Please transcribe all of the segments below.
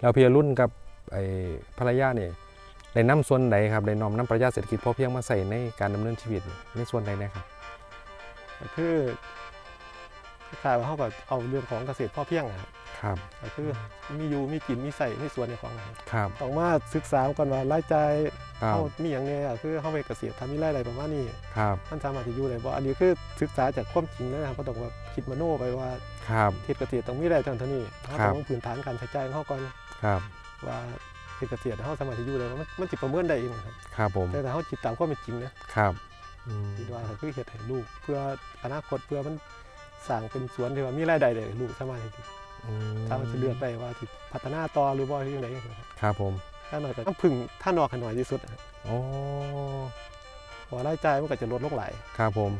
แล้วพี่อรุ่นกับไอ้ภรรยาเนี่ยได้นำส่วนใดครับได้น้อมนำปรัชญาเศรษฐกิจพอเพียงมาใส่ในการดำเนินชีวิตในส่วนใดนะครับก็คือคล้ายๆว่าเขาก็เอาเรื่องของเกษตรพ่อเพียงนะครับครับก็คือมีอยู่มีกินมีใส่ในสวนในของนะครับครับต้องมาศึกษาก่อนว่ารายจ่ายครับเขามีอย่างไงอะคือเขาไปเกษตรทำมีรายได้ประมาณนี้ครับมันสามารถที่อยู่ได้บ่อันนี้คือศึกษาจากความจริงนะครับก็ต้องว่าคิดมโนไปว่าครับเทศเกษตรต้องมีรายได้เท่านี้เขาครับต้องพื้นฐานการใช้จ่ายของเขาก่อน ครับว่าเทศเกษตรเขาสามารถที่อยู่ได้มันมันจิประเมินได้เองครับครับผมแต่ถ้าเขาจิตตามความเป็นจริงนะครับอืมคิดว่าก็คือเฮ็ดให้ลูก เพื่ออนาคตเพื่อมันสร้างเป็นสวนที่ว่ามีรายได้ได้ลูกสามารถที่อืมสามารถจะเลือกได้ว่าที่พัฒนาต่อหรือว่าที่ไหนครับครับผมถ้าหน่อยก็ต้องพึ่งท่านอกให้หน่อยที่สุดนะครับโอ้เพราะว่ารายจ่ายมันก็จะลดลงหลายครับผม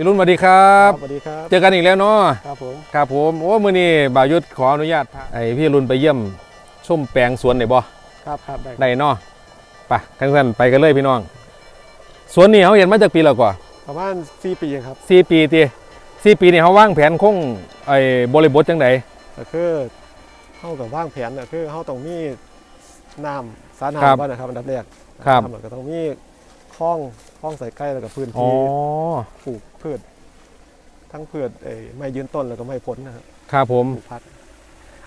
พี่รุ่นสวัสดีครับ สวัสดีครับ เจอกันอีกแล้วเนาะครับผมครับผมโอ้มื้อนี้บ่าวยุทธขออนุญาตพาไอ้พี่รุ่นไปเยี่ยมชมแปลงสวนได้บ่ครับครับได้ได้เนาะไปทั้งนั้นไปกันเลยพี่น้อง สวนนี้เขาเห็นมาจากปีแล้วกว่าประมาณ4ปีครับสี่ปีตีสี่ปีนี่เขาวางแผนคงไอ้บริบทจังไดก็คือเฮากับว่างแผนน่ะคือเฮาต้องมีน้ำสาครับน้ำก่อนนะครับอันดับแรกครับน้ำแล้วก็ต้องมีคลองคลองใส่ใกล้แล้วก็พื้นอ๋อที่ปลูก พืช ทั้งพืชไอ้ไม้ยืนต้นแล้วก็ไม้ผลนะครับครับผมปลูกพัก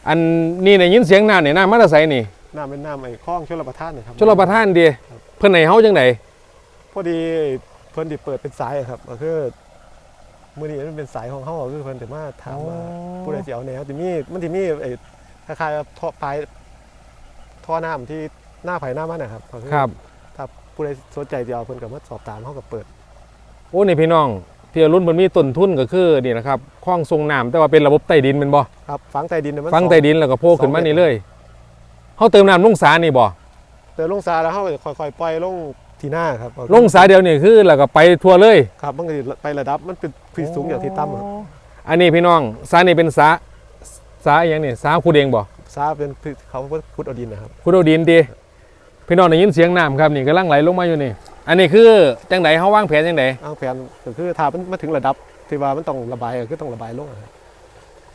อันนี้ได้ยินเสียงน้ำเนี่ยน้ำมาแตะไสนี่น้ำเป็นน้ำไอ้คลองชลประทานนะครับชลประทานดีครับเพิ่นให้เฮาจังไดพอดีเพิ่นที่เปิดเป็นสายอะครับก็คือมื้อนี้มันเป็นสายของเฮาก็คือเพิ่นจะมาถามว่าผู้ใดสิเอาแนวสิมีมันสิมีไอ้คล้ายๆว่าท่อปลายท่อน้ำที่หน้าไผหน้ามันนะครับก็อครับ ถ้าผู้ใดสนใจจะเอาเพิ่นก็มาสอบถามเฮาก็เปิด โอ้นี่พี่น้อง พี่อรุ่นมันมีต้นทุนก็คือนี่นะครับคลองทรงน้ำแต่ว่าเป็นระบบใต้ดินแมันบ่ครับฝังใต้ดินเนี่ยมันฟังสอใต้ดินแล้วก็โผล่ขึ้นมานี่เลยเฮาเติมน้ำลงสานี่บ่เติมลงสาแล้วเฮาก็ค่อยๆปล่อยลงที่หน้าครับลงสาเดียวนี่คือแล้วก็ไปทั่วเลย ครับมันก็สิไประดับมันเป็นที่สูงอย่างที่ต่ำครับอันนี้พี่น้องสานี่เป็นสาสาอหย่างนี่สาคูเดงบ่สาเป็นพืชเขาขุดเอาดินนะครับ คูโดดินดีพี่น้องได้ยินเสียงน้ำครับนี่กำลังไหลลงมาอยู่นี่ อันนี้คือจังไดเฮาวางแผนจังไดอ้างแผนก็คือถ้ามันมาถึงระดับที่ว่ามันต้องระบายก็คือต้องระบายลงนะครับ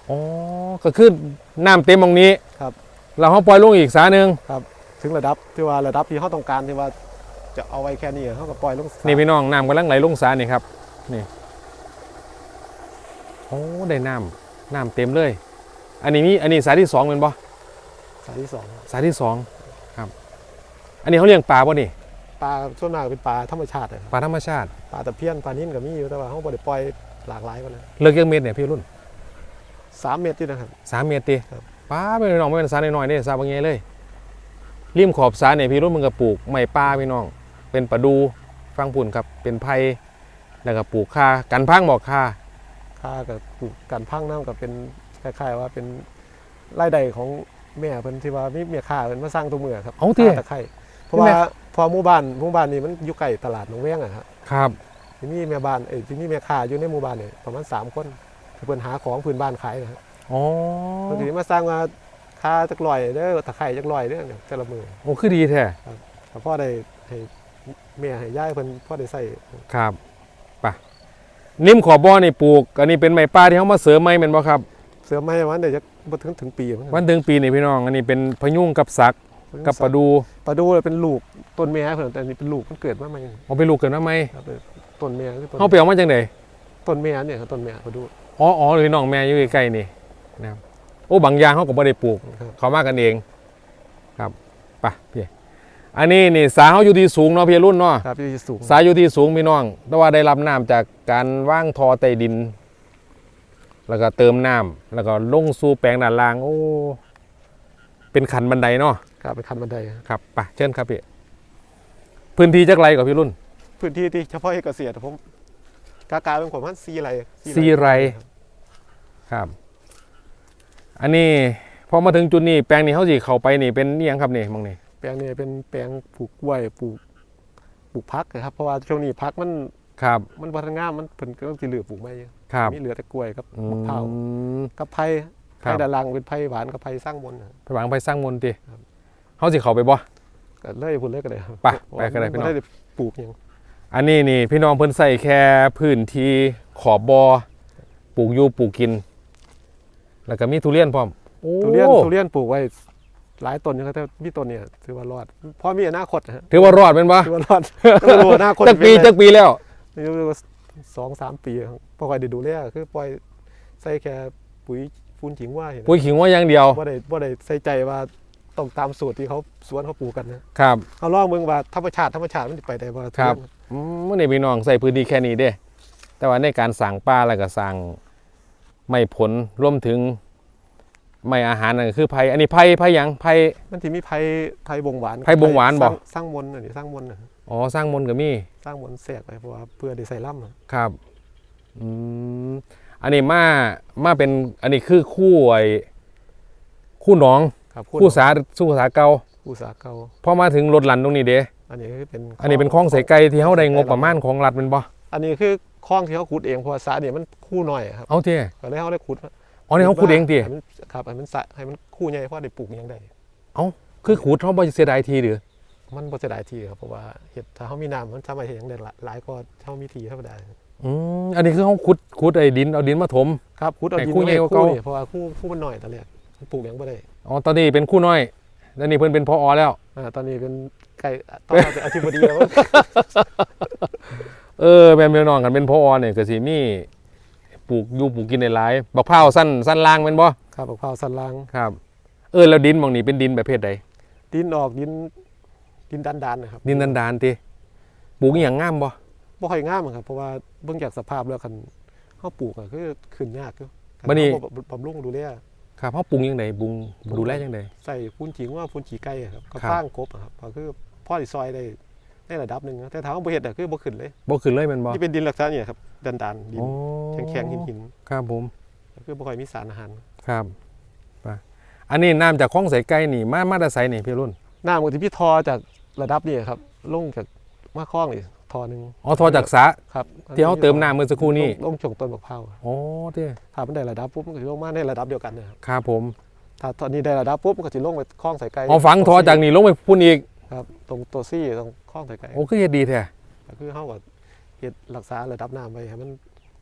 อ๋อก็คือน้ำเต็มตรงนี้ครับเราเฮาปล่อยลงอีกสาหนึงถึงระดับที่ว่าระดับที่เขาต้องการที่ว่าจะเอาไว้แค่นี้เขาก็ปล่อยลงสระนี่พี่น้องน้ำกำลังไหลลงสานี่ครับนี่โอ้ได้น้ำน้ำเต็มเลย อันนี้มีอันนี้สาที่สองเป็นบ่สายที่สองครับสาที่สองครับ อันนี้เขาเลี้ยงปลาป่ะนี่ ปลาส่วนมากเป็นปลาธรรมชาตินะครับปลาธรรมชาติ ปลาตะเพียนปลานิ่นก็มีอยู่แต่ว่าเขาบ่ได้ปล่อยหลากหลายกว่านั้นเลิกยังเม็ดเนี่ยพี่รุ่นสามเมตรที่นะครับ สามเมตรตีครับ ป้าไม่น้องไม่เป็นสาน้อยๆนี่สาบางไงเลยริมขอบสาเนี่ยพี่รุ่นมึงก็ปลูกไม้ป่าพี่น้อง เป็นประดูฟังปุ่นครับเป็นไผ่แล้วก็ปลูกคากันพังบอกคาค่ากับปลูกกันพังน้ำกับเป็นคล้ายๆว่าเป็นรายได้ของแม่เพิ่นที่ว่ามีเมียค่าเพิ่นมาสร้างตัวเมือครับเอาเตี้ย ค่ตะไคร้ เพราะว่าพอหมู่บ้านหมู่บ้านนี้มันอยู่ใกล้ตลาดหนองแวงอะครับครับที่มีแม่บ้านเอ้ยที่มีแม่ค้าอยู่ในหมู่บ้านเนี่ยประมาณสามคนเพิ่นหาของพื้นบ้านขายนะครับอ๋อบางทีมาสร้างมาค่าจักลอยเด้อตะไคร้จักลอยเด้อเนี่ยแต่ละมือโอ้คือดีแท้ก็พ่อได้ให้แม่ให้ย่ายเพิ่นพ่อได้ใส่ครับไปริมขอบบ่อนี่ปลูก อันนี้เป็นไม้ป่าที่เขามาเสริมไม้เป็นบ่ครับ เสือไม้วันได้จักบ่ถึงถึงปีมั้งวันถึงปีนี่พี่น้อง อันนี้เป็นพะยุงกับสัก กับปลาดูปลาดูเป็นลูกต้นแม่เพิ่นแต่อันนี้เป็นลูกมันเกิดมาใหม่เอาไปลูกเกินมาไหมครับต้นแม่คือต้นเขาไปเอามาจากไหนต้นแม่เนี่ยครับต้นแม่ปลาดูอ๋ออ๋อพี่น้องแม่อยู่ใกล้ๆนี่นะครับโอ้บางอย่างเขาก็ไม่ได้ปลูกครับเขามากันเอง ครับไปพี่อันนี้นี่สาเขาอยู่ที่สูงเนาะพี่รุ่นเนาะครับอยู่ที่สูงสายอยู่ที่สูงพี่น้อง แต่ว่าได้รับน้ำจากการว่างทอใต้ดิน แล้วก็เติมน้ำแล้วก็ลงสู่แปลงด้านล่าง โอ้ เป็นขันบันไดเนาะ ครับเป็นคันบันไดครับครับไปเชิญครับพี่พื้นที่จักไรกับพี่รุ่น พื้นที่ที่เฉพาะเอกเกษตรผมกากาเป็นผมว่าซีไรสี่ไร่ครับ อันนี้พอมาถึงจุดนี้แปลงนี้เขาสิเข้าไปนี่เป็นนี่ยังครับนี่มองนี่แปลงนี้เป็นแปลงปลูกกล้วยปลูกปลูกพักนะครับเพราะว่าช่วงนี้พักมันครับ มันพัฒงามมันเพิ่นก็ต้องสิเหลือปลูกไม้เยอะครับมีเหลือแต่กล้วยกับอืมะพร้าวมกับไผ่ครัไผ่บดารังเป็นไผ่หวานกับไผ่สร้างมนต์นะครับไปหวังไปสร้างมนต์ติครับ เขาสิเข้าไปบ่ ก็เลยพูดเลยก็ได้ครับไปไปก็ได้พี่น้อง ม่ปลูกหยังอันนี้นี่พี่น้องเพิ่นใส่แค่พื้นที่ขอบบอปลูกอยู่ปลูกกิน แล้วก็มีทุเรียนพร้อมโอ้ทุเรียนทุเรียนปลูกไว้หลายต้นอยู่ครับแต่มีต้นเนี่ยถือว่ารอดเพราะมีอนาคตนะฮะถือว่ารอดเป็นปะถือว่ารอดก็รู้อนาคตจักปีเป็นไงจักปีแล้วนี่ว่าสองสามปีครับพอคอยได้ดูแลคือปล่อยใส่แค่ปุ๋ยฟูนจิงว่าเห็นปุ๋ยขิงว่าอย่างเดียวว่าได้ว่าได้ใส่ใจว่า ต้องตามสูตรที่เขาสวนเขาปลูกกันนะครับเอาลองเมืองว่าธรรมชาติธรรมชาติมันสิไปได้ว่าครับอืมมื่อนี้พี่น้องใส่พื้นที่แค่นี้เด้ แต่ว่าในการสั่งป้าแล้วก็สั่งไม่ผลรวมถึงไม่อาหารนั่นก็คือไผ่อันนี้ไผ่ไผ่หยังไผ่มันที่มีไผ่ไผ่บงหวานไผ่บงหวานบ่สร้งสร้างมนต์อันนี้สร้างมนต์นะอ๋อสร้างมนต์ก็มีสร้างมนต์แทรกไปเพราะว่าเพื่อได้ใส่ล่ำอะครับอืมอันนี้มามาเป็นอันนี้คือคู่ไอ้คู่หน้อง ครับคู่สาสู้สาเก่าคู่สาเก่าพอมาถึงรถหลันตรงนี้เด้อันนี้คือเป็นอันนี้เป็นคลองใส่ไก่ที่เขาได้งบประมาณของรัฐเป็นบ่อันนี้คือคลองที่เขาขุดเองเพราะว่าสาเนี่ยมันคู่น้อยอะครับเอาเท่ก็เลยเขาได้ขุดอ๋อนี่เขาขุดเองติให้มันครับให้มันสะให้มันคู่ใหญ่เพราะได้ปลูกหยังได้คือขูดเขาบ่เสียดายทีหรือมันบ่เสียดายที่ครับเพราะว่าเห็ดถ้าเขามีน้ำมันสามารถเห็ดหยังได้หลายหลายกว่าเขามีทีธรรมดาอืมอันนี้คือเขาขุดขุดไอ้ดินเอาดินมาถมครับขุดเอาให้ดินคู่ใหญ่ไว้กว่าคู่เก่านี่เพราะว่าคู่คู่มันหน่อยตอนแรกมัน ปลูกหยังบ่ได้อ๋อตอนนี้เป็นคู่น้อยแล้วนี่เพิ่นเป็นพออแล้ว อ่าตอนนี้เป็นไก่ต้องเอาเป็นอธิบดีแล้วมั้งเออแม่นพี่น้องกันเป็นพออเนี่ยก็สิมีปลูกอยู่ปลูกกินในหลายบักพร้าวสั้นสั้นล่างแม่นบ่ครับบักพร้าวสันลาง ครับ เออแล้วดินหมองนี้เป็นดินประเภทใดดินออกดินดินดันดานๆนะครับดินดานๆติปลูกอหย่างงามบ่บ่ค่อยงามอะครับเพราะว่าเบิ่งจากสภาพแล้วคันเฮาปลูกอะคือขึ้นยากอยู่คับัดนี้เฮาบ่บำรุงดูแล ครับเขาปรุงยังไงปรุงดูแลยังไงใส่ปูนจิงว่าปูนจีไก่อะครับก็ครับสร้างกบอะครับก็คือพ่อสิซอยได้ในระดับหนึงนะแต่ถ้าเฮาบ่เฮ็ดอะคือบ่ขึ้นเลยบ่ขึ้นเลยแม่นบ่ที่เป็นดินลักษณะเนี่ยครับดันดานๆดินอ๋อแข็งๆหินครับผมๆคือบ่ค่อยมีสารอาหารครับไปอันนี้น้ำจากคลองใส่ไก่นี่มามาแตาไสนี่พี่รุ่นน้ำก็ที่พี่ทอจากระดับนี่ครับลงจากมาคลองนี่ท อหนึงอ๋อทอจากสระครับที่เขาเติมน้ำเมื่อสักครู่นี้ลงลงจงต้นบักพร้าวอ๋อเด้ถ้ามันได้ระดับปุ๊บมันก็สิลงมาในระดับเดียวกันนะครับครับผม ถ้าตอนนี้ได้ระดับปุ๊บมันก็สิลงไปคลองใส่ไก่อ๋อฝังทอจากนี่ลงไปพุ่นอีกครับตรงตัวซี่ตรงคลองใส่ไก่โอ้คือเฮ็ดดีแท้ก็คือเฮาก็เฮ็ดรักษาระดับน้ำไว้ให้มัน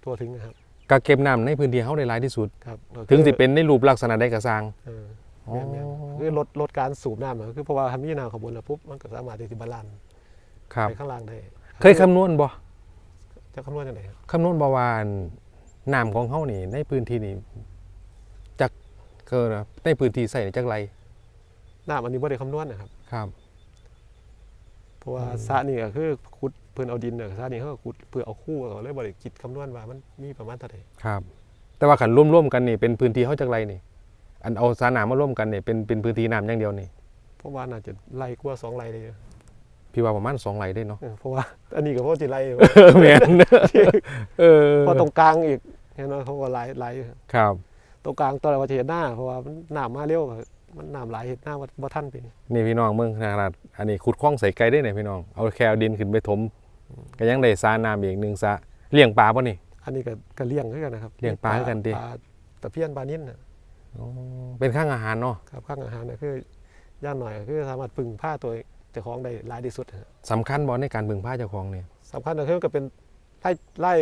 ทั่วถึงนะครับกะเก็บน้ำในพื้นที่เขาได้หลายที่สุดครับก็คือถึงสิเป็นในรูปลักษณะใดก็สร้างเอออ๋อแม่นๆคือลดลดการสูบน้ำอะคือเพราะว่าทำมีน้ำขบวนแล้วปุ๊บมันก็สามารถที่จะบาลานซ์ครับไปข้างล่างได้ เคยคำนวณบ่จะคำนวณจังไดครับคำนวณบ่ว่าน้ำของเขานี่ ในพื้นที่นี่จักเกินในพื้นที่ใส่จักไรน้ำอันนี้บ่ได้คำนวณนะครับ ครับเพราะว่าอืมสระนี่ก็คือขุดเพิ่นเอาดินเนี่ยสระนี่เขาก็ขุดเพื่อเอาคู่ก็เลยบ่ได้คิดคำนวณว่ามันมีประมาณเท่าใดครับ แต่ว่าขันร่วมๆกันนี่เป็นพื้นที่เขาจักไรนี่ อันเอาสาน้ำมาร่วมกันนี่เป็นเป็นพื้นที่น้ำอย่างเดียวนี่ เพราะว่าน่าจะไล่กว่าสองไร่เลย พี่ว่าประมาณสองไรได้เนาะเออเพราะว่า อันนี้ก็เพราะสิไล่เออแม่นเออเพราะตรงกลางอีกเห็นว่าเขาก็ไล่ไล่อยู่ครับครับ ตรงกลางตอนแรกว่าจะเห็นหน้าเพราะว่ามันน้ำมาเร็วก็มันน้ำหลายเห็นหน้าว่าบ่ทันเป็นนี่พี่น้องเมืองขนาดอันนี้ขุดคลองใส่ไก่ได้เนี่ยพี่น้องเอาแคลดินขึ้นไปถมก็ยังได้สาน้ำอีกหนึ่งสระเลี้ยงปลาป่ะนี่ อันนี้ก็ก็เลี้ยงคือกันนะครับเลี้ยงปลาคือกันติปลาตะเพียนปลานิ่นน่ะอ๋อเป็นข้างอาหารเนาะครับข้างอาหารเนี่ยคือย่างหน่อยก็คือสามารถพึ่งผ้าตัวเจ้าของได้หลายที่สุดฮะสำคัญบอในการบึงผ้าเจ้าของเนี่ยสำคัญก็คือก็เป็นไล่ไล่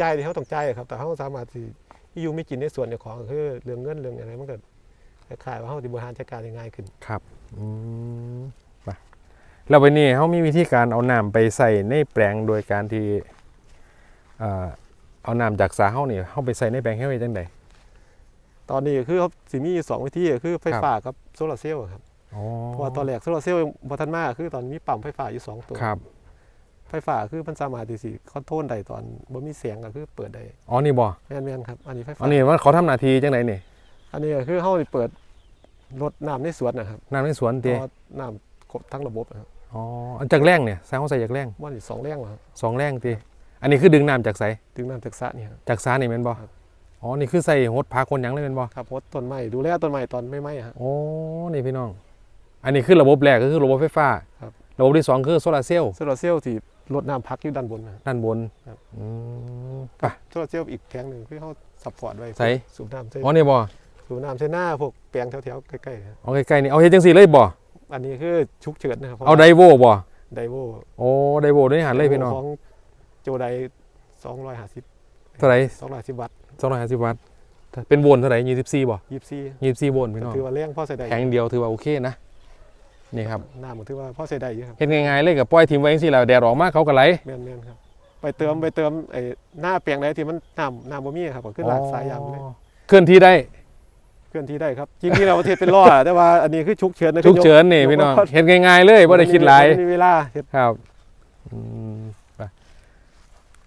จ่ายที่เขาต้องจ่ายอะครับ แต่เขาสามารถที่อยู่ไม่กินในส่วนเจ้าของก็คือเรื่องเงินเรื่องอะไรมันก็คล้ายๆว่าเขาที่บริหารจัดการได้ง่ายขึ้นครับอืมไปแล้ววันนี้เขามีวิธีการเอาน้ำไปใส่ในแปลงโดยการที่เอ่อเอาน้ำจากสาเขาเนี่ยเขาไปใส่ในแปลงให้ไว้จังใดตอนนี้ก็คือเขาสิมีอยู่สองวิธีก็คือไฟฟ้ากับโซลาร์เซลล์อะครับอ๋อ เพราะว่าตอนแรกโซลาร์เซลล์บ่ทันมาคือตอนมีปั๊มไฟฟ้าอยู่สองตัว ครับ ไฟฟ้าคือมันสามารถที่สิคอนโทรลได้ตอนบ่มีเสียงก็คือเปิดได้อ๋อ นี่บ่แม่นๆครับ อันนี้ไฟฟ้า อันนี้มันเขาทำหน้าที่จังไดนี่อันนี้ก็คือเฮาสิเปิดรดน้ำในสวนนะครับน้ำในสวนเพเตราะว่าน้ำครบทั้งระบบนะครับอ๋ออันจากแรงเนี่ยสร้างเขาใส่จากแรงว่านี่สองแรงแล้วครับสองแรงตีอันนี้คือดึงน้ำจากไสถึงน้ำจากสระนี่ครับ จากสานี่แม่นบ่ครับ อ๋อ นี่คือใส่หดพาคนหยังเลยแม่นบ่ครับรดต้นไม้ดูแลต้นไม้ตอนไม่ไหม้ครับ โอ้นี่พี่น้อง อันนี้คือระบบแรกก็คือระบบไฟฟ้า ครับ ระบบที่สองคือโซลาร์เซลล์โซลาร์เซลล์ที่รดน้ำพักอยู่ด้านบนนะครับ ด้านบนครับ อืมไป โซลาร์เซลล์อีกแผงหนึ่งคือเฮาซัพพอร์ตไว้ใส่ สูบน้ำใส่อ๋อนี่บ่สูบน้ำใส่หน้าพวกแปลงแถวๆใกล้ๆครับเอาใกล้ๆนี่เอาเฮ็ดจังซี่เลยบ่อันนี้คือชุกเฉิดนะครับพระเอาว่ไดโวบ่ไดโวโอ้ไดโวด้วยหันเลยพี่น้องของโจได250เท่าไหร่250วัตต์250วัตต์เป็นโวลต์เท่าไหร่24บ่24 24โวลต์พี่น้องถือว่าแรงพอใส่ได้แผงเดียวถือว่าโอเคนะ นี่ครับน้ำก็ถือว่าพอใส่ได้อยู่ครับเฮ็ดง่ายๆเลยกับปล่อยทิ้งไว้จังซี่แล้วแดดออกมาเขาก็ไหลแม่นๆครับ ไปเติมไปเติมไอ้หน้าแปลงใดที่มันน้ำน้ำบ่มีครับก็คือลากสายยางไปเลยอ๋อเคลื่อนที่ได้เคลื่อนที่ได้ครับจริงๆเราประเทศเป็นล้อแต่ว่าอันนี้คือฉุกเฉินนะฉุกเฉินนี่ยกพี่น้องยกเฮ็ดง่ายๆเลยบ่ได้คิดหลายไม่มีเวลาเฮ็ดครับอืมไป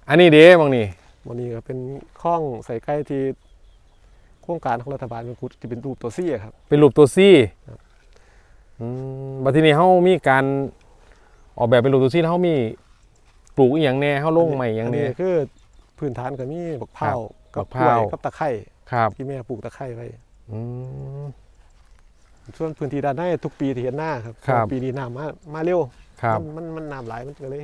อันนี้เด้บางนี่วันนี้ก็เป็นข้องใส่ไก่ที่โครงการของรัฐบาลเป็นกุดที่เป็นรูปตัวซี่อะครับเป็นรูปตัวซี่ครั บอืมบัดทีนี้เฮามีการออกแบบเป็นรูปตัวซี่แล้วเฮามีปลูกอีหยังแน่เฮาลงใหม่อย่างอันแน่นี้คือ พื้นฐานก็มีบักเผาวครักับบบักกล้วยพร้าวกับตะไคร้ครับที่แม่ปลูกตะไคร้ไว้อืมส่วนพื้นที่ด้านในทุกปีที่เห็นหน้าครับครับปีนี้น้ำมามาเร็วครับมันมันมันน้ำหลายมันก็เลย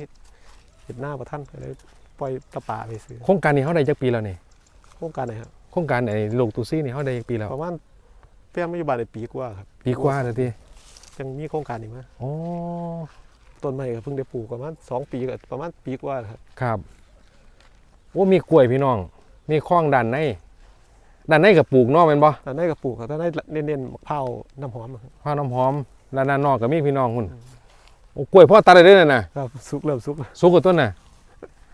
เห็นหน้าประท่านก็เลยปล่อยตะป่าไปซื้อโครงการนี้เฮาได้จักปีแล้วนี่โครงการไหนครับโครงการไอ้ลูกตัวซี่นี่เฮาได้จักปีแล้วประมาณเพียงไม่อยู่บ้านได้ปีกว่าครับปีกว่าแล้วติ ยังมีโครงการอีกมั้ยอ๋อต้นไม้ก็เพิ่งได้ปลูกประมาณสองปีก็ประมาณปีกว่าครับ ครับโอ้มีกล้วยพี่น้อง มีคลองด้านในด้านในก็ปลูกเนอกแม่นบ่แต่ได้ก็ปลูกครับแต่ได้เน้นๆมะพร้าวน้ำหอมครับข้าวน้ำหอมด้านด้านนอกก็มีพี่น้องคุณโอ้กล้วยพ่อตัดได้ด้วยน่ะนะครับสุกเริ่มสุกแล้วสุกกว่าต้นน่ะ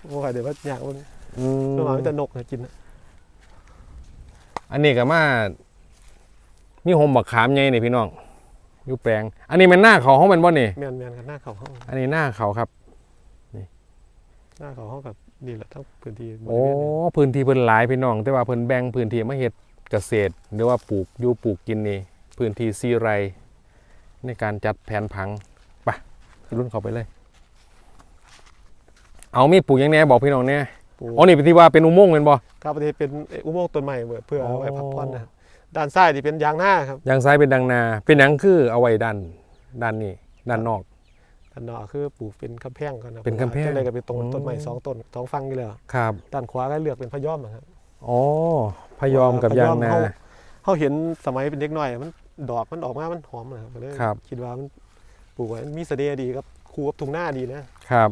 โอ้ยเดี๋ยวว่าอยากมันอืตัวหมามมันจะนกนะกินนะอันนี้ก็มามีหอมบักขามใหญ่นี่พี่น้อง อยู่แปลง อันนี้มันหน้าเขาเขาเป็นบ่นี่แมนแมนกันหน้าเขาห้องอันนี้หน้าเขาครับ หน้าเขาห้องกับนี่แหละทั้งพื้นที่บโอ้ริเวณนี้พื้นที่เพิ่นหลายพี่น้อง แต่ว่าเพิ่นแบ่งพื้นที่มาเฮ็ดเกษตร หรือว่าปลูกอยู่ปลูกกินนี่พื้นที่ซีไร ในการจัดแผนผังไปรุ่นเขาไปเลย เอามีปลูกหยังแหน่บอกพี่น้องแหน่ปลูกอ๋อนี่เป็นที่ว่าเป็นอุโมงค์เป็นบ่ ครับประเทศเป็นอุโมงค์ต้นใหม่เพื่อเอาไว้อ๋อพักผ่อนนะครับ ด้านซ้ายที่เป็นยางหน้าครับยางซ้ายเป็นดังนา เป็นหยังคือเอาไว้ด้านด้านนี้ด้านนอก ด้านนอกคือปลูกเป็นกำแพงก่อนนะเป็นกำแพงอะไรก็เป็นต้นอืมต้นใหม่สองต้นสองฟังอยู่แล้วครับด้านขวาก็เลือกเป็นพะยอมอะครับอ๋อพยอมกับยางนาพะยอมเขาเห็นสมัยเป็นเด็กน้อยมันดอกมันออกมา มันหอมนะครับก็เลยครับ คิดว่ามันปลูกไว้มันมีเสน่ห์ดีครับคู่กับทุ่งหน้าดีนะครับ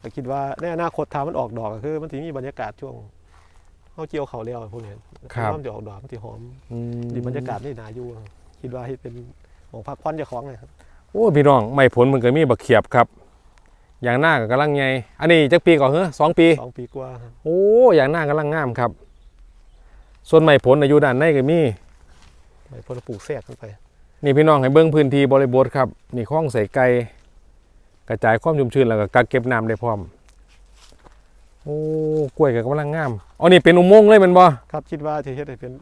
แต่คิดว่าในอนาคตถ้ามันออกดอกก็คือ มันจะมีบรรยากาศช่วง เขาเกี่ยวเขาแล้วพวกนี้ครับ มันจะออกดอกมันจะหอมอืมดีบรรยากาศนี่นาอยู่ครับคิดว่าให้เป็นของพักผ่อนเจ้าของนะครับโอ้พี่น้องไม่ผลมันก็มีบักเขียบครับยางหน้าก็กำลังไงอันนี้จักปีก่อนเหรอสองปี สองปีกว่าครับโอ้ยางหน้ากำลังงามครับ ส่วนไม่ผลอายุด้านในก็มี ไปพลปลูกแทรกขึ้นไป นี่พี่น้องให้เบิ้งพื้นที่บริบทครับ นี่คลองใส่ไก่กระจายความชุ่มชื้นแล้วก็กักเก็บน้ำได้พร้อมโอ้กล้วยก็กำลังงามอ๋อนี่เป็นอุโมงค์เลยแมันบ่ครับคิดว่าที่เฮ็ดให้เป็น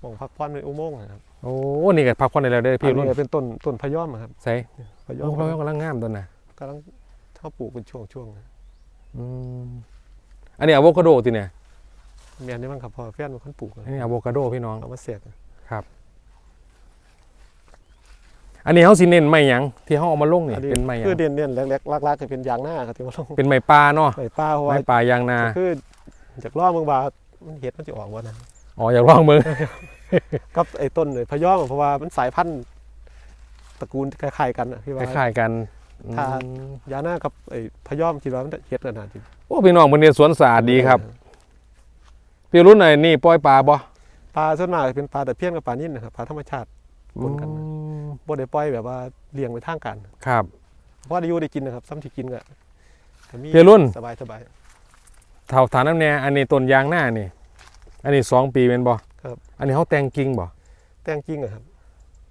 ของพักผ่อนเป็นอุโมงค์นะครับโอ้นี่ก็พักผ่อนได้แล้วได้อพี่อันรุ่นนี้ก็เป็นต้นต้นพะยอมอะครับใส่พะยอโอ้มเรากำลังงามตัวน่ะกำลังเขาปลูกเป็นช่วงๆนะอืมอันนี้อะโวคาโดติเนี่ยแม่นนี่มันครับพอแฟนมันคนปลูกอะอันนี้อะโวคาโดพี่น้อง เอามาแทรกอะ อันนี้เขาสิเน้นไม้หยังที่เขาเอามาลงนี่อันนี้เป็นไม้หยังคือเด่นเด่นๆแรกๆลากๆก็เป็นยางหน้าครับที่มาลงเป็นไม้ปลาเนาะไปป้าเพราะว่าไม้ปลายางนาคือจากล่อเมืองบามันเห็ดมันจะออกว่านะอ๋ออยากลองมือกับไอ้ต้นไอ้พะยอมอะเพราะว่ามันสายพันธุ์ตระกูลคล้ายๆกันอะที่คว่าล้ายๆกันถ้าอืมยางหน้ากับไอ้พะยอมคิดว่ามันเห็ดกันนะจริงโอ้พี่น้องมันเรียนสวนสะอาดดีครับพี่รุ่นไหนนี่ปล่อยปลาบ่ปลาส่วนมากเป็นปลาแต่เพี้ยนกับปลานิ่นนะครับปลาธรรมชาติ ปนกันนะอืมบ่ได้ปล่อยแบบว่าเลี้ยงไปทางกันครับ เพราะได้อยู่ได้กินนะครับซ้ำที่กินก็ก็มีพี่รุ่น สบายสบายเท่าฐานน้ำแน่อันนี้ต้นยางหน้านี่ อันนี้สองปีเป็นบ่ครับ อันนี้เขาแต่งกิ่งบ่แต่งจริงอะครับ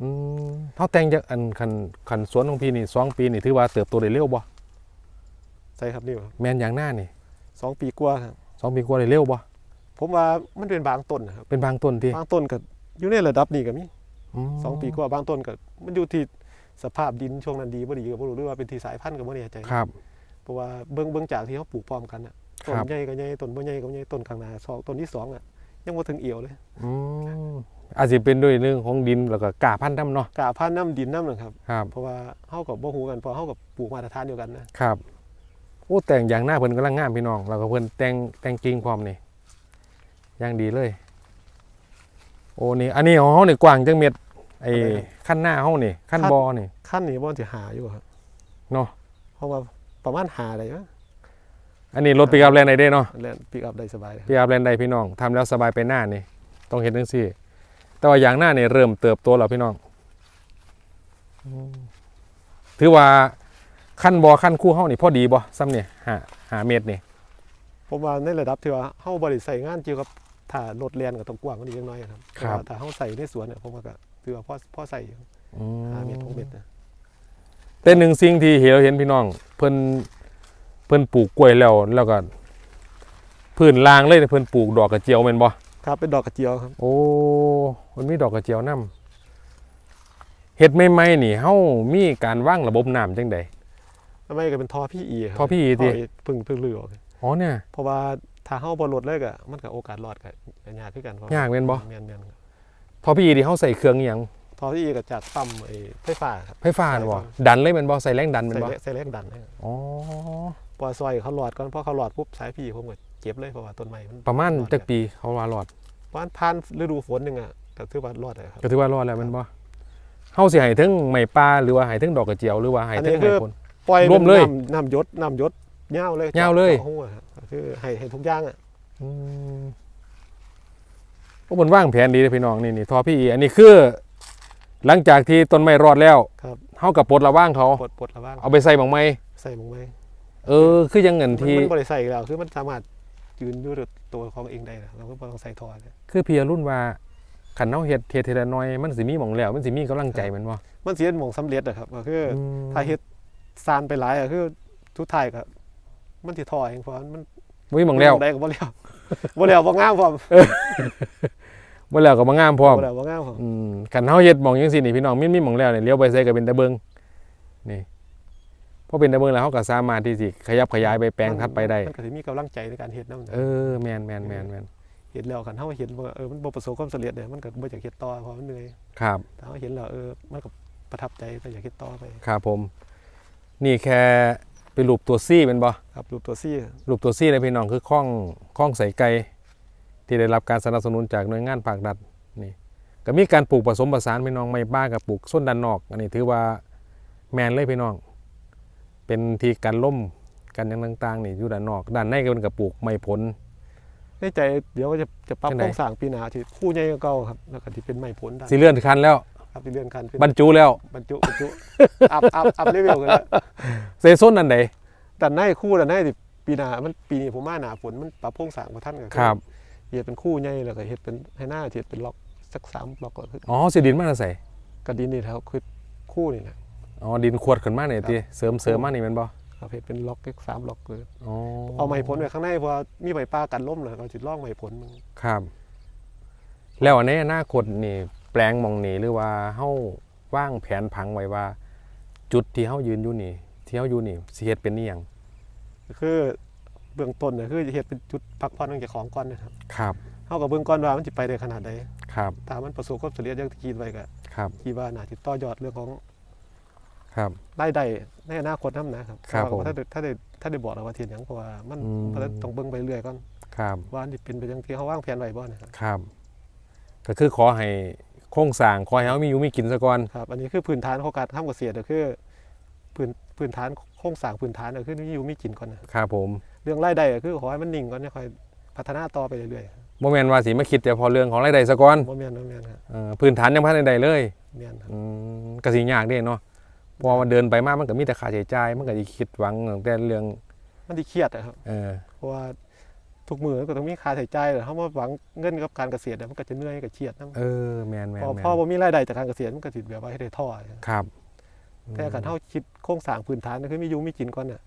อืมเฮาแต่งจากอันคันคันสวนของพี่นี่สองปีนี่ถือว่าเติบโตได้เร็วบ่ใช่ครับนี่ครับแม่นอย่างหน้านี่สองปีกว่าครับสองปีกว่าได้เร็วบ่ผมว่ามันเป็นบางต้นนะครับเป็นบางต้นที่บางต้นก็อยู่ในระดับนี้ก็มีม สองปีกว่าบางต้นก็มันอยู่ที่สภาพดินช่วงนั้นดีบ่ดีก็บ่รู้หรือว่าเป็นที่สายพันธุ์ก็บ่แน่ใจครับ เพราะว่าเบิ่งเบิ่งจากที่เขาปลูกพร้อมกันน่ะต้นครับใหญ่ก็ใหญ่ต้นบ่ใหญ่ก็บ่ใหญ่ต้นข้างหน้าสองต้นที่สองอะยังบ่ถึงเอวเลยอืมอาจจะเป็นด้วยเรื่องของดินแล้วก็กาพันธุ์น้ำเนาะกาพันธุ์น้ำดินน้ำนะครับครับ เพราะว่าเฮากับบ่ฮู้กันเพราะเฮากับปลูกมาตรฐานเดียวกันนะครับโอ้แต่งอย่างหน้าเพิ่นกำลังงามพี่น้องแล้วก็เพิ่นแต่งแต่งกิ่งพร้อมนี่อย่างดีเลย โอ้นี่อันนี้ของเฮานี่กว้างจังเม็ดไอ้ขั้นหน้าเฮานี่ขั้นบอนี่ขั้นนี้บ่สิหาอยู่ครับเนาะเพราะว่าประมาณหาได้มั้งอันนี้รถปิกอัพแลนด์ได้เด้เนาะแล่นปิกอัพได้สบายเลยปิกอัพแลนด์ได้พี่น้องทำแล้วสบายไปหน้านี่ต้องเห็นจังซี่ แต่ว่าอย่างหน้านี่เริ่มเติบโตแล้วพี่น้องอืมถือว่าขั้นบอขั้นคู่เฮานี่พอดีบ่ซ้ำเนี่ยหาหาเมตรนี่ผมว่าในระดับที่ว่าเฮาบ่ได้ใส่งานเกี่ยวกับ ถ้ารถแล่นก็ต้องกว้างกว่านี้จังน้อยครับ แต่ว่าถ้าเฮาใส่ในสวนเนี่ยผมว่าก็ถือว่าพอพอใส่อยู่อืม ห้าเมตรหกเมตรนะแต่หนึ่งสิ่งที่เห็นเราเห็นพี่น้อง เพิ่นเพิ่นปลูกกล้วยแล้วแล้วก็พื้นลางเลยเพิ่นปลูกดอกกระเจียวแม่นบ่ครับเป็นดอกกระเจียวครับ โอ้มันมีดอกกระเจียวนํเฮ็ดใหม่ๆนี่เฮามีการวางระบบน้ำจังได๋ทำไมก็เป็นท่อพี่อีครับท่อ PE ติท่เพึ่งเพึ่งลือออก อ๋อเนี่ยเพราะว่า ถ้าเฮาบ่ลดเลยก็มันก็โอกาสรอดก็ยากคือกันเพระยากแม่นบ่ แม่นๆครับพอพี่ที่เฮาใส่เครื่องอหยังท่อพี่อีก็จากปั๊มไอ้ไฟฟ้าครับ ไฟฟ้าน่ะบ่ดันเลยแม่นบ่ใส่แรงดันแม่นใส่บ่แรงใส่แรงดันนะครับอ๋อพอซอยเขาหลอดก่อนพอเขาหลอดปุ๊บสายพี่ผมก็เจ็บเลยเพราะว่าต้นไม้มันประมาณรอดจักปีเขาว่ารอดประมาณผ่านฤดูฝนหนึงอะก็ถือว่ารอดเลยครับ ก็ถือว่ารอดแล้วแม่นบ่เฮาสิให้ถึงไม้ป่าหรือว่าให้ถึงดอกกระเจียวหรือว่าให้ถึงไม้ผล ปล่อยรวมเลยน้ำน้ำหยศน้ำหยศยาวเลยยาวเลย จาะหัวครับก็ คือให้ให้ทุกอย่างอะอืมพวกมันว่างแผนดีเลยพี่น้องนี่นี่ทอพี่อีอันนี้คือ หลังจากที่ต้นไม้รอดแล้วครับเฮากับปลดระว่างเขาปลดปลดระว่างเอาไปใส่บางไม้ใส่ลงไปเออ คือยังเงินมันที่มันบริใส่แล้วคือมันสามารถยืนอยู่ด้วยตัวของเองได้นะเราก็บ่ต้องใส่ทอเลยคือเพียรุ่นว่าขันเฮาเฮ็ดเฮ็ดทีละน้อยมันสิมีหม่องแล้ว มันสิมีกำลังใจแมันบ่มันเสียหมองสำเร็จอะครับก็คืออมถ้าเฮ็ดซานไปหลายอะคือทุกท้ายก็มันสิทอเองเพราะมัน บ่มีหม่องแล้วได้ก็บ่แล้วบ่แล้วบ่งามพร้อมบ่แล้วก็บ่งามพร้อมบ่แล้วบ่งามพร้อมอืมขันเฮาเฮ็ดหม่องจังซี่นี่พี่น้องมีมีหม่องแล้วนี่เลี้ยวไปใส่ก็เป็นตะเบิงนี่พอเป็นตะเบิงแล้วเฮาก็สามารถที่สิขยับขยายไปแปลงถัดไปได้มันก็สิมีกำลังใจในการเฮ็ดนำเออแม่นแม่นแม่นแม่นเฮ็ดแล้วคันเฮาเห็นว่าเออมันบ่ประสบความสำเร็จเนี่ยมันก็บ่อยากเฮ็ดต่อเพราะมันเหนื่อยครับแต่เฮาเห็นแล้วเออมันก็ประทับใจก็อยากเฮ็ดต่อไปครับผม นี่แค่ เป็นรูปตัวซี่เป็นบ่ครับรูปตัวซี่รูปตัวซี่เลยพี่น้องคือข้องข้องใส่ไก่ที่ได้รับการสนับสนุนจากหน่วยงานภาครัฐนี่ก็มีการปลูกผสมผสานพี่น้องไม่บ้ากับปลูกส้นดันนอก อันนี้ถือว่าแมนเลยพี่น้อง เป็นที่กันล่มกันอยังต่างๆนี่อยู่ด้านนอกด้านในก็เป็นกับปลูกไม้ผลในใจเดี๋ยวก็จะจะปรับจังใดโครงสร้างปีหน้าที่คู่ใหญ่กว่าเก่าครับแล้วก็ที่เป็นไม้ผลด้านสีเลื่อนคันแล้ว ครับที่เลื่อนคันขึ้นบรรจุแล้วบรรจุบรรจุอัพอัพอัพเลเวลกันแล้วเซส้นอันไหนแต่ในคู่แต่ในที่ปีหน้ามันปีนี้ผมมาหนาฝนมันปรับโครงสร้างมาท่านก็ครับเฮ็ดเป็นคู่ใหญ่แล้วก็เฮ็ดเป็นให้หน้าเฮ็ดเป็นล็อกสักสามล็อกก็คืออ๋อสีดินมาใส่กระดินนี่ครับคือคู่นี่นะอ๋อดินขวดขึ้นมาเนี่ยทีเสริมเสริมมานี่แมันบ่ครับเฮ็ดเป็นล็อกสักสามล็อกเลยอ๋อเอาไม้ผลไว้ข้างในเพราะว่ามีใบป้ากันล้มเลยเราจุดล่องไม้ผลมึงครับ แล้วในอนาคตนี่ แปลงหมองนี่หรือว่าเฮาว่างแผนผังไว้ว่า จุดที่เฮายืนอยู่นี่ที่เฮาอยู่นี่สิเฮ็ดเป็นนี่หยังคือเบื้องต้นเนี่ยคือเฮ็ดเป็นจุดพักผ่อนของเจ้าของก่อนนะครับครับเฮากับเบื้องก่อนว่ามันสิไปได้ขนาดใดครับถ้ามันประสบความสำเร็จอย่างที่คิดไว้ก็ครับคิดว่าน่าสิต่อยอดเรื่องของครับรายได้ในอนาคตนำนะครับครับผมถ้าได้ถ้าได้ถ้าได้บอกแล้วว่าเทียนหยังเพราะว่ามันอืมมันต้องเบิ่งไปเรื่อยก่อนครับว่าอันนี้เป็นไปอย่างที่เขาวางแผนไว้บ่นะครับครับก็คือขอให้ โครงสร้างขอให้เฮามีอยู่มีกินซะก่อนครับอันนี้คือพื้นฐานของการทำเกษตรก็คือพื้นพื้นฐานโครงสร้างพื้นฐานก็คือมีอยู่มีกินก่อนนะครับครับผมเรื่องรายได้ก็คือขอให้มันนิ่งก่อนเนี่ยค่อยพัฒนาต่อไปเรื่อยบ่แม่นว่าสิมาคิดแต่พอเรื่องของรายได้ซะก่อนๆบ่แม่นบ่แม่นครับเอ่อพื้นฐานยังบ่ทันได้เลยแม่นครับอืมก็สิยากเด้เนาะเพอมันเดินไปมามันก็มีแต่ค่าใช้จ่ายมันก็สิคิดหวังตั้งแต่เรื่องมันสิเครียดอะครับเออเพราะว่า ทุกมือมันก็ต้องมีค่าใช้จ่ายแหละเฮามาหวังเงินกับการเกษตรเนี่ยมันก็จะเหนื่อยกับเครียดนํเออแมนแมนพอแมนพอบ่มีรายได้จากการเกษตรมันก็สิแบบว่าให้ได้ท้อครับแต่การเฮาคิดโครงสร้างพื้นฐานก็คือมีอยู่มีกินก่อนน่ะ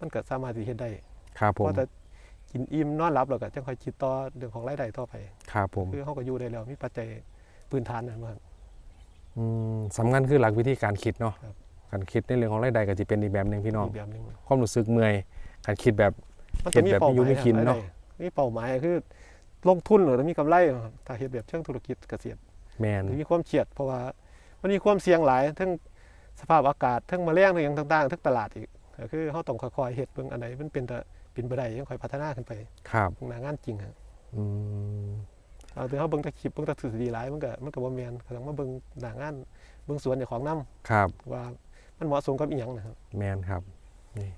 มันก็สามารถสิเฮ็ดได้ครับผมพอแต่กินอิ่มนอนหลับแล้วก็จังค่อยคิดต่อเรื่องของรายได้ต่อไปครับผมคือเฮาก็อยู่ได้แล้วมีปัจจัยพื้นฐานนั่นว่าอืมสำคัญคือหลักวิธีการคิดเนาะครับการคิดในเรื่องของรายได้ก็จะเป็นอีกแบบหนึ่งพี่น้องอีกแบบหนึงความรู้สึกเมื่อยการคิดแบบมันจะมีเฮ็ดแบบเป้าหมีอยู่มายมีกินรายเนาะ ได้มีเป้าหมายคือลงทุนหรือมีกำไรครับถ้าเฮ็ดแบบเชิงธุรกิจเกษตรแมนมีความเครียดเพราะว่ามันมีความเสี่ยงหลายทั้งสภาพอากาศทั้งแมลงทั้งหยังต่างๆทั้งตลาดอีกก็คือเฮาต้องค่อยๆเฮ็ดเบิ่งอันไหนมันเป็นแต่เป็นไปได้ยังค่อยพัฒนาขึ้นไปครับเบิ่งหน้างานจริงฮะอืมเอาแต่เฮาเบิ่งแต่คลิปเบิ่งแต่ทฤษฎีหลายมันก็มันก็บ่แม่นก็ต้องมาเบิ่งหน้างานเบิ่งสวนเจ้าของนํครับ ว่ามันเหมาะสมกับอีหยังนะครับแมนครับนี่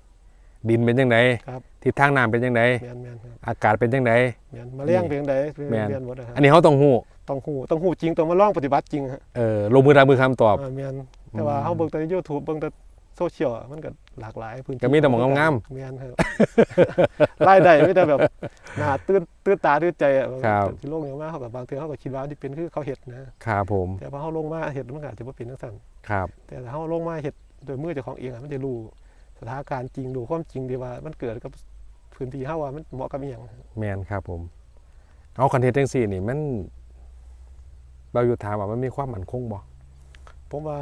ดินเป็นยังไงครับทิศทางน้ำเป็นยังไงแม่นแม่นครับอากาศเป็นยังไงแม่นแมลงเป็นจังไดเป็นแม่นแม่นหมดนะครับอันนี้เขาต้องหูต้องฮู้ต้องฮู้จริงต้องมาลองปฏิบัติจริงฮะเออลงมือทำมือคำตอบอ่าแม่นแต่ว่าอืมเฮาเบิ่งแต่ใน YouTube เบิ่งแต่โซเชียลอะมันก็หลากหลายพื้นที่ก็มีแต่หม้องงามแม่นครับรายได้มีแต่แบบน่าตื่นตื่นตาตื่นใจอะครับที่โลกอย่างมากเขาก็บางเทื่อเขาก็คิดว่าที่เป็นคือเขาเฮ็ดนะครับผมแต่พอเฮาลงมาเฮ็ดมันก็อาจจะบ่เป็นจังซั่นครับ แต่ถ้าเฮาลงมาเฮ็ดโดยมือเจ้าของเองอะมันจะรู้ สถานการณ์จริงรู้ความจริงที่ว่า มันเกิดกับพื้นที่เฮาว่ามันเหมาะกับอีหยังแมนครับผม เอาคอนเทนต์จังสี่นี่มันเราอยู่ถามว่ามันมีความมั่นคงบ่ผมว่า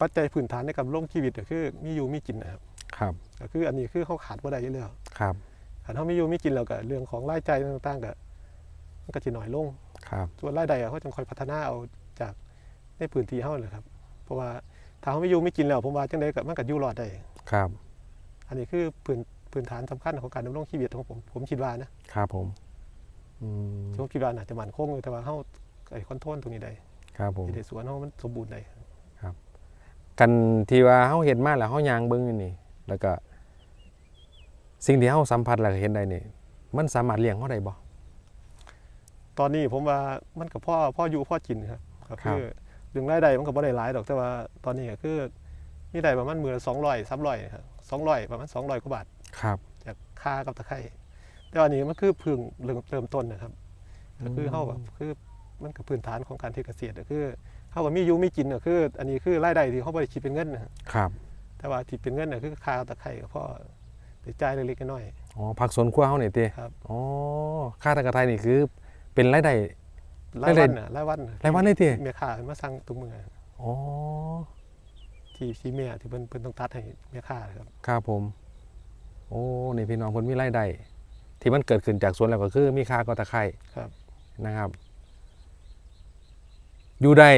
ปัจจัยพื้นฐานในการลงชีวิตก็คือมีอยู่มีกินนะครับครับก็คืออันนี้คือเขาขาดบ่ได้อยู่แล้วครับคันเฮามีอยู่มีกินแล้วก็เรื่องของรายจ่ายต่างๆก็มันก็สิน้อยลง ครับส่วนรายได้อะเขาจังค่อยพัฒนาเอาจากในพื้นที่เฮาเลยครับ เพราะว่าถ้าเฮาไม่อยู่ไม่กินแล้วผมว่าจังไดก็มันก็อยู่รอดได้ ครับ อันนี้คือพื้นพื้นฐานสำคัญของการดำรงชีวิตของผม ผมคิดว่านะครับผมอืมผมคิดว่าน่าจะมั่นคงอยู่แต่ว่าเฮาไอ้คอนโทรลตรงนี้ได้ครับผม ที่ได้สวนเฮามันสมบูรณ์ได้กันที่ว่าเฮาเห็นมาแล้วเฮายางเบิ่งอยู่นี่ แล้วก็ สิ่งที่เฮาสัมผัสแล้วก็เห็นได้นี่ มันสามารถเลี้ยงเฮาได้บ่ ตอนนี้ผมว่ามันก็พ่อพ่ออยู่พ่อกินครับก็ครัคืบอเรื่องรายได้มันก็บ่ได้หลายดอกแต่ว่าตอนนี้ก็คือ มีได้ประมาณมื้อละ200 300ครับ200ประมาณ200กว่าบาทครับจากค่ากับตะไคร่แต่ว่าอันนี้มันคือพึ่งเริ่มเริ่มต้นนะครับก็คืออืมเฮาแบบคือมันก็พื้นฐานของการเทศเกษตรก็คือเฮาก็มีอยู่มีกินก็คือ อันนี้คือรายได้ที่เฮาบ่ได้คิดเป็นเงินนะครับครับ แต่ว่าที่เป็นเงินน่ะคือค่าตะไคร่ก็พอได้จ่ายเล็กๆน้อยอ๋อผักสวนครัวเฮานี่ติครับอ๋อค่าตะกะไทยนี่คือเป็นรายได้ๆรายวันน่ะรายวันน่ะรายวันเลยติแม่ค้ามาสั่งทุกมื้ออ๋อ ที่ที่แม่ที่เพิ่นเพิ่นต้องตัดให้แม่ค้าครับครับผม โอ้นี่พี่น้องเพิ่นมีรายได้ที่มันเกิดขึ้นจากสวนแล้วก็คือ มีค่าก็ตะไคร่ครับ นะครับ อยู่ได้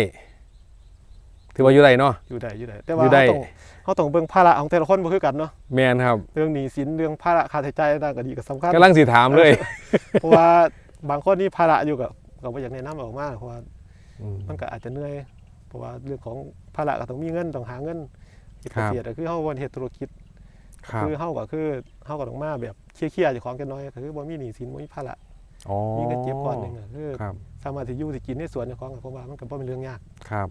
ถือว่าอยู่ได้เนาะ อยู่ได้อยู่ได้แต่ว่าอยู่ได้เฮาต้องเฮาต้องเบิ่งภาระของแต่ละคนบ่คือกันเนาะแมนครับเรื่องหนี้สินเรื่องภาระค่าใช้จ่ายต่างๆก็ดีก็สำคัญ กำลังสิถามเลย เพราะว่าบางคนนี่ภาระอยู่กับก็บ่อยากแนะนำออกมาเพราะว่าอืมมันก็อาจจะเหนื่อย เพราะว่าเรื่องของภาระก็ต้องมีเงินต้องหาเงินเฮ็ดครัเกบษตรก็คือเฮาบ่เฮ็ดธุรกิจครับคือเฮาก็คือเฮาก็ต้องมาแบบเคลียร์ๆเจ้าของกันน้อยก็คือบ่มีหนี้สินบ่มีภาระอ๋อมีเงินเก็บก้อนหนึงก็คือครับสามารถที่อยู่ที่กินในสวนเจ้าของก็ผมว่ามันก็บ่เป็นเรื่องยากครับ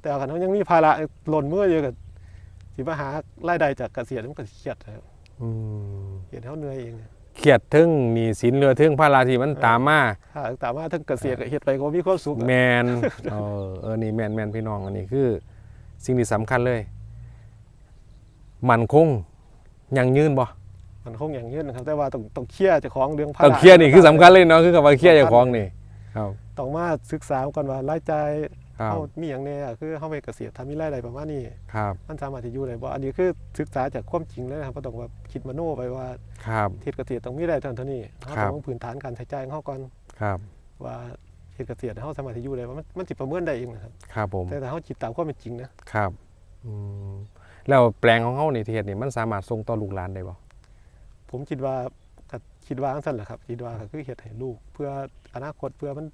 แต่ว่าคันเฮายังมีภาระหล่นมืออยู่ก็สิมาหารายได้จากเกษตรมันก็สิเครียดครับอืมเฮ็ดให้เฮาเหนื่อยเอง เครียดถึงหนี้สินเรือถึงภาระที่มันตามมาถ้าแต่ว่าทั้งเกษตรก็เฮ็ดไปก็บ่มีความสุขอะแมนเออเออนี่แมนแมนพี่น้องอันนี้คือ สิ่งที่สำคัญเลย มันคงยังยืนบ่มันคงอย่างนี้นะครับ แต่ว่าต้องต้องเคลียร์เจ้าของเรื่องภาระต้องเครียดนี่คือสำคัญเลยเนาะคือกับว่าเครียดอย่างของนี่ครับ ต้องมาศึกษาก่อนว่ารายจ่าย ครับเฮามีหยังแน่อะคือเฮาไปเกษตรทำมีรายได้ประมาณนี้ ครับมันสามารถที่อยู่ได้บ่อันนี้คือศึกษาจากความจริงเลยนะครับบ่ต้องว่าคิดมโนไปว่าครับ เฮ็ดเกษตรต้องมีรายได้เท่านั้นเท่านี้เฮาครัต้อบงพื้นฐานการใช้จ่ายของเฮาก่อนครับว่าเฮ็ดเกษตรเฮาสามารถที่อยู่ได้ว่ามันมันสิประเมินได้เองนะครับ ครับผมแต่ถ้าเฮาคิดตามความเป็นจริงนะครับอืมแล้วแปลงของเขานี่ที่เฮ็ดนี่มันสามารถส่งต่อลูกหลานได้บ่ผมคิดว่าก็คิดว่าจังซั่นแหละครับคิดว่าก็คือเฮ็ดให้ลูก เพื่ออนาคตเพื่อมัน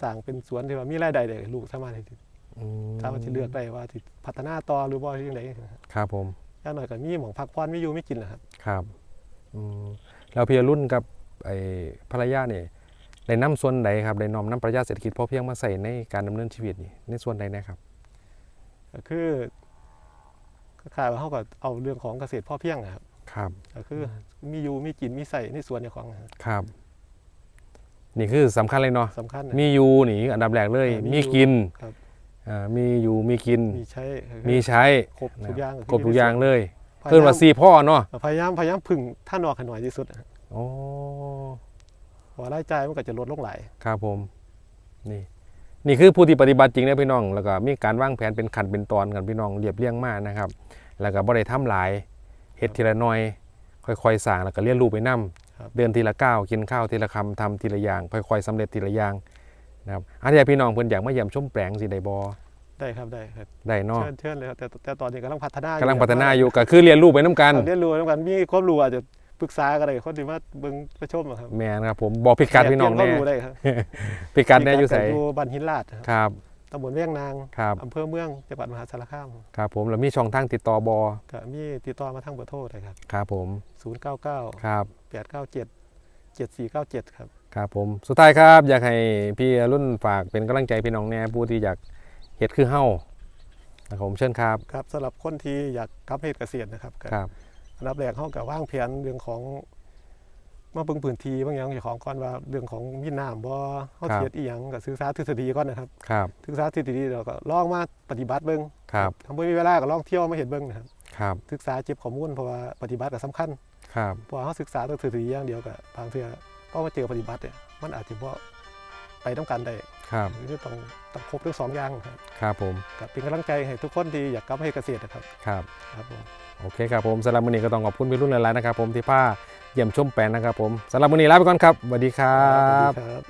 สร้างเป็นสวนที่ว่ามีรายได้ได้ให้ลูกสามารถที่อืมสามารถที่เลือกได้ว่าสิพัฒนาต่อหรือบ่ที่จังไดนะครับครับผม อย่างน้อยก็มีหม่องพักผ่อนมีอยู่มีกินแหละครับครับอืมแล้วพี่อรุ่นกับไอ้ภรรยาเนี่ยได้นำส่วนใดครับได้น้อมนำปรัชญาเศรษฐกิจพอเพียงมาใส่ในการดำเนินชีวิตนี่ในส่วนใดนะครับ ก็คือก็คล้ายๆว่าเขาก็เอาเรื่องของเกษตรพ่อเพียงอะครับครับ ก็คือมีอยู่มีกินมีใส่ในสวนเจ้าของครับครับ นี่คือสำคัญเลยเนาะสำคัญมีอยู่นี่อันดับแรกเลยเออมีมีอยู่กินครับอ่ามีอยู่มีกิน มีใช้ก็คือมีใช้ครบทุกอย่างครบทุกอย่างเลยพยยมเพิ่นว่าสี่พ่อเนาะพยายามพยายามพึ่งท่านออกให้หน่อยที่สุดโอ้เพอรายจ่ายมันก็จะลดลงหลายครับผม นี่ นี่คือผู้ที่ปฏิบัติจริงนะพี่น้อง แล้วก็มีการวางแผนเป็นขั้นเป็นตอนกันพี่น้องเรียบเรียงมากนะครับ แล้วก็บ่ได้ทำหลายเฮ็ดทีละหน้อย ค่อยๆสร้างแล้วก็เรียนรู้ไปนํ เดินทีละก้าวกินข้าวทีละคำทำทีละอย่างค่อยๆสำเร็จทีละอย่างนะครับอันนี้พี่น้องเพิ่นอยากมาเยี่ยมชมแปลงสิได้บ่ได้ครับได้ครับได้เนาะเชิญเชิญเลยครับแต่แต่ตอนนี้กำลังพัฒนากำลังพัฒนาอยู่ก็คือเรียนรู้ไปนํกันเรียนรู้แล้วกันมีความรู้อาจจะปรึกษากันได้คนที่มาเบิ่งประชมอะครับแม่นครับผมบอกพิกัดพี่น้องแน่แน่รู้ได้ครับพิกัดแน่อยู่ไสอยู่บ้านหินลาดครับครับ ตำบลเวียงนางครับ อำเภอเมืองจังหวัดมหาสารคามครับผมแล้วมีช่องทางติดต่อบอก็มีติดต่อมาทางเบอร์โทรได้ครับ ครับผม099 ครับ897 7497 ครับ ครับผมสุดท้ายครับ อยากให้พี่อรุ่นฝากเป็นกำลังใจพี่น้องแน่ผู้ที่อยากเฮ็ดคือเฮ้านะครับผมเชิญครับครับสำหรับคนที่อยากกลับเฮ็ดเกษตรนะครับก็ครับ อันดับแรกเขากับว่างแผนเรื่องของ มาเบิ่งพื้นที่บางอย่างเจ้าของก่อนว่าเรื่องของมีน้ำบ่เฮาครับเสียดอีหยังก็ศึกษาทฤษฎีก่อนนะครับครับศึกษาทฤษฎีแล้วก็ลองมาปฏิบัติเบิ่งครับทำบ่มีเวลาก็ลองเที่ยวมาเห็นเบิ่งนะครับครับศึกษาเก็บข้อมูลเพราะว่าปฏิบัติก็สำคัญครับเพราะว่าเฮาศึกษาแต่ทฤษฎีอย่างเดียวก็บางเทื่อพอมาเจอปฏิบัติเนี่ยมันอาจสิบ่ไปต้องกันได้ครับคือต้องต้องครบทั้งสองอย่างครับครับผมก็เป็นกำลังใจให้ทุกคนที่อยากกลับมาเฮ็ดเกษตรนะครับครับครับผม โอเคครับผมสำหรับวันนี้ก็ต้องขอบคุณพี่รุ่นหลายๆนะครับผมที่พาเยี่ยมชมแปลนนะครับผมสำหรับวันนี้ลาไปก่อนครับสวัสดีครับ